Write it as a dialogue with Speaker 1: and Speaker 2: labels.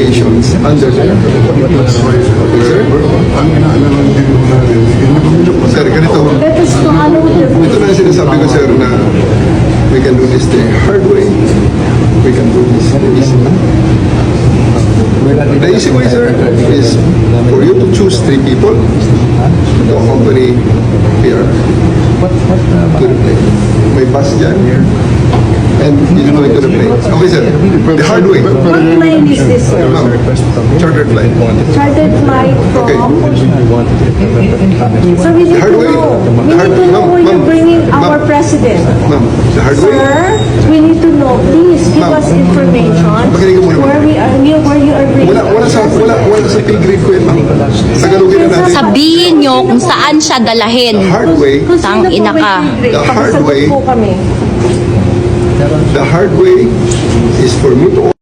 Speaker 1: obligations under the Sir? Ganito. Ito na yung sinasabi ko, sir, na we can do this the hard way. We can do this the easy way. The easy way, sir, is for you to choose three people to accompany PR to the plane. May bus dyan. And you go into the plane. Okay, sir. The hard way.
Speaker 2: What plane is this, sir?
Speaker 1: Ma'am, charter flight.
Speaker 2: Chartered flight
Speaker 1: Okay.
Speaker 2: from? So we need
Speaker 1: hard
Speaker 2: to
Speaker 1: way.
Speaker 2: know. We need to know
Speaker 1: ma'am,
Speaker 2: where you're
Speaker 1: ma'am,
Speaker 2: bringing our president.
Speaker 1: Ma'am, the hard way.
Speaker 2: Sir, we need to know. Please give
Speaker 1: Ma'am.
Speaker 2: us information where we are, where you are bringing
Speaker 1: Wala, wala sa, wala, wala sa pay grade ko yan, ma'am. Tagalogin na natin.
Speaker 3: Sabihin nyo kung saan siya dalahin.
Speaker 1: The hard way,
Speaker 3: Tang ina ka.
Speaker 1: The hard way.
Speaker 2: po kami.
Speaker 1: Hard way is for me to